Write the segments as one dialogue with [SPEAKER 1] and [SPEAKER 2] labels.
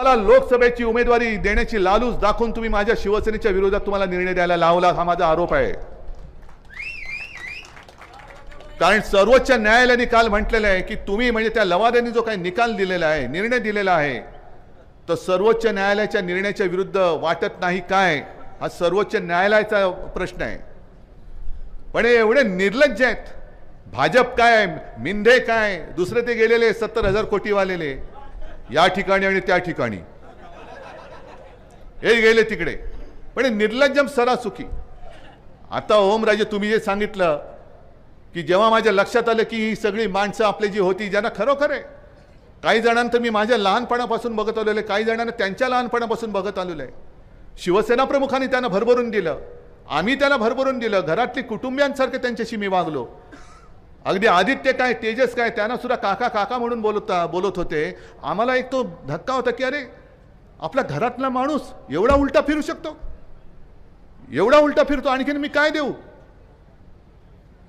[SPEAKER 1] मला लोकसभेची उमेदवारी देण्याची लालूच दाखवून तुम्ही माझ्या शिवसेनेच्या विरोधात तुम्हाला निर्णय द्यायला लावला हा माझा आरोप आहे. कारण सर्वोच्च न्यायालयाने काल म्हटलेलं आहे की तुम्ही म्हणजे त्या लवाद्यांनी जो काही निकाल दिलेला आहे निर्णय दिलेला आहे तर सर्वोच्च न्यायालयाच्या निर्णयाच्या विरुद्ध वाटत नाही काय हा सर्वोच्च न्यायालयाचा प्रश्न आहे. पण हे एवढे निर्लज्ज आहेत. भाजप काय मिंधे काय? दुसरे ते गेलेले सत्तर हजार कोटीवालेले. या ठिकाणी आणि त्या ठिकाणी. हे गेले तिकडे. पण हे निर्लज्जम सरासुखी. आता ओमराजे तुम्ही जे सांगितलं की जेव्हा माझ्या लक्षात आलं की ही सगळी माणसं आपली जी होती ज्यांना खरोखर आहे. काही जणांना तर मी माझ्या लहानपणापासून बघत आलेलो आहे. काही जणांना त्यांच्या लहानपणापासून बघत आलेलो आहे. शिवसेना प्रमुखांनी त्यांना भरभरून दिलं. आम्ही त्यांना भरभरून दिलं. घरातली कुटुंबियांसारखे त्यांच्याशी मी वागलो. अगदी आदित्य काय तेजस काय त्यांना सुद्धा काका काका म्हणून बोलत बोलत होते. आम्हाला एक तो धक्का होता की अरे आपल्या घरातला माणूस एवढा उलटा फिरू शकतो? एवढा उलटा फिरतो आणखीन मी काय देऊ?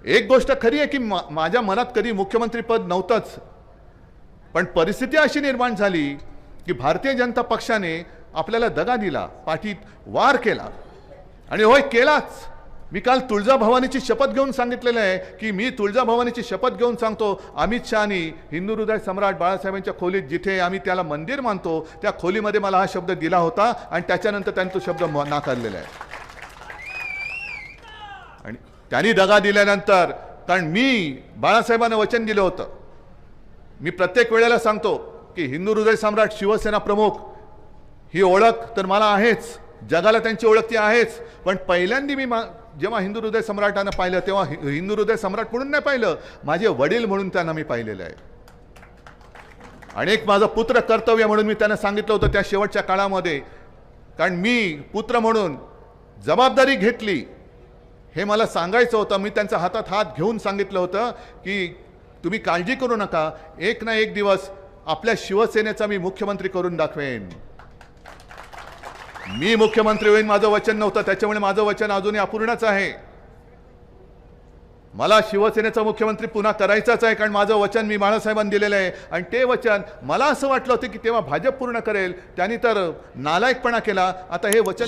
[SPEAKER 1] एक गोष्ट खरी आहे की मा- माझ्या मनात कधी मुख्यमंत्री पद नव्हतंच. पण परिस्थिती अशी निर्माण झाली की भारतीय जनता पक्षाने आपल्याला दगा दिला पाठीत वार केला. आणि होय केलाच. मी काल तुळजाभवानीची शपथ घेऊन सांगितलेलं आहे की मी तुळजाभवानीची शपथ घेऊन सांगतो अमित शहानी हिंदू हृदय सम्राट बाळासाहेबांच्या खोलीत जिथे आम्ही त्याला मंदिर मानतो त्या खोलीमध्ये मला हा शब्द दिला होता आणि त्याच्यानंतर त्यांनी तो शब्द नाकारलेला आहे. आणि त्यांनी दगा दिल्यानंतर कारण मी बाळासाहेबांना वचन दिलं होतं. मी प्रत्येक वेळेला सांगतो की हिंदू हृदय सम्राट शिवसेना प्रमुख ही ओळख तर मला आहेच. जगाला त्यांची ओळख ती आहेच. पण पहिल्यांदा मी मा जेव्हा हिंदू हृदय सम्राटांना पाहिलं तेव्हा हि- हिंदू हृदय सम्राट म्हणून नाही पाहिलं. माझे वडील म्हणून त्यांना मी पाहिलेलं आहे. आणि एक माझं पुत्र कर्तव्य म्हणून मी त्यांना सांगितलं होतं त्या शेवटच्या काळामध्ये. कारण मी पुत्र म्हणून जबाबदारी घेतली. हे मला सांगायचं होतं. मी त्यांच्या हातात हात घेऊन सांगितलं होतं की तुम्ही काळजी करू नका. एक ना एक दिवस आपल्या शिवसेनेचा मी मुख्यमंत्री करून दाखवेन. मी मुख्यमंत्री होईन माझं वचन नव्हतं. त्याच्यामुळे माझं वचन अजूनही अपूर्णच आहे. मला शिवसेनेचा मुख्यमंत्री पुन्हा करायचाच आहे कारण माझं वचन मी बाळासाहेबांनी दिलेलं आहे. आणि ते वचन मला असं वाटलं होतं की तेव्हा भाजप पूर्ण करेल. त्यांनी तर नालायकपणा केला. आता हे वचन